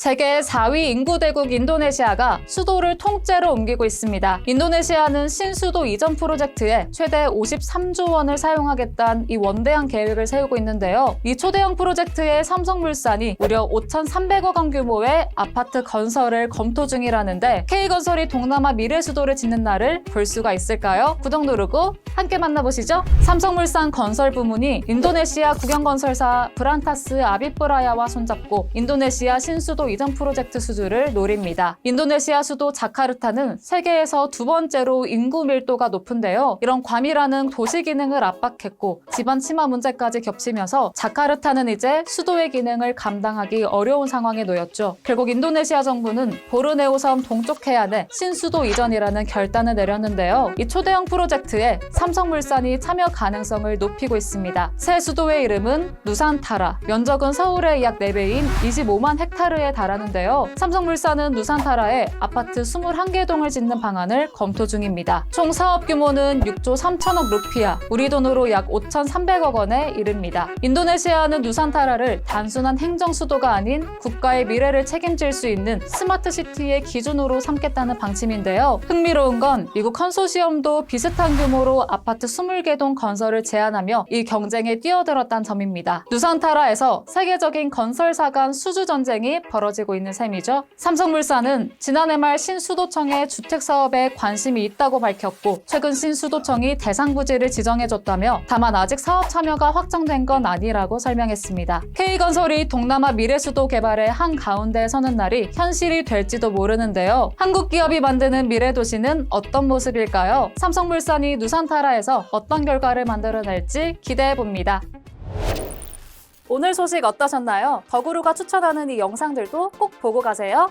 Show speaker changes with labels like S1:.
S1: 세계 4위 인구 대국 인도네시아가 수도를 통째로 옮기고 있습니다. 인도네시아는 신수도 이전 프로젝트에 최대 53조 원을 사용하겠다는 이 원대한 계획을 세우고 있는데요. 이 초대형 프로젝트에 삼성물산이 무려 5,300억 원 규모의 아파트 건설을 검토 중이라는데 K건설이 동남아 미래 수도를 짓는 날을 볼 수가 있을까요? 구독 누르고 함께 만나보시죠. 삼성물산 건설 부문이 인도네시아 국영건설사 브란타스 아비프라야와 손잡고 인도네시아 신수도 이전 프로젝트 수주를 노립니다. 인도네시아 수도 자카르타는 세계에서 두 번째로 인구 밀도가 높은데요. 이런 과밀하는 도시 기능을 압박했고 지방 침하 문제까지 겹치면서 자카르타는 이제 수도의 기능을 감당하기 어려운 상황에 놓였죠. 결국 인도네시아 정부는 보르네오 섬 동쪽 해안에 신수도 이전이라는 결단을 내렸는데요. 이 초대형 프로젝트에 삼성물산이 참여 가능성을 높이고 있습니다. 새 수도의 이름은 누산타라. 면적은 서울의 약 4배인 25만 헥타르에 달하는데요. 삼성물산은 누산타라에 아파트 21개 동을 짓는 방안을 검토 중입니다. 총 사업 규모는 6조 3천억 루피아, 우리 돈으로 약 5,300억 원에 이릅니다. 인도네시아는 누산타라를 단순한 행정 수도가 아닌 국가의 미래를 책임질 수 있는 스마트 시티의 기준으로 삼겠다는 방침인데요. 흥미로운 건 미국 컨소시엄도 비슷한 규모로 아파트 20개 동 건설을 제안하며 이 경쟁에 뛰어들었다는 점입니다. 누산타라에서 세계적인 건설사 간 수주 전쟁이 벌어 지고 있는 셈이죠. 삼성물산은 지난해 말 신수도청의 주택 사업에 관심이 있다고 밝혔고 최근 신수도청이 대상 부지를 지정해줬다며 다만 아직 사업 참여가 확정된 건 아니라고 설명했습니다. K건설이 동남아 미래수도 개발의 한 가운데에 서는 날이 현실이 될지도 모르는데요. 한국 기업이 만드는 미래 도시는 어떤 모습일까요? 삼성물산이 누산타라에서 어떤 결과를 만들어낼지 기대해 봅니다. 오늘 소식 어떠셨나요? 더구루가 추천하는 이 영상들도 꼭 보고 가세요.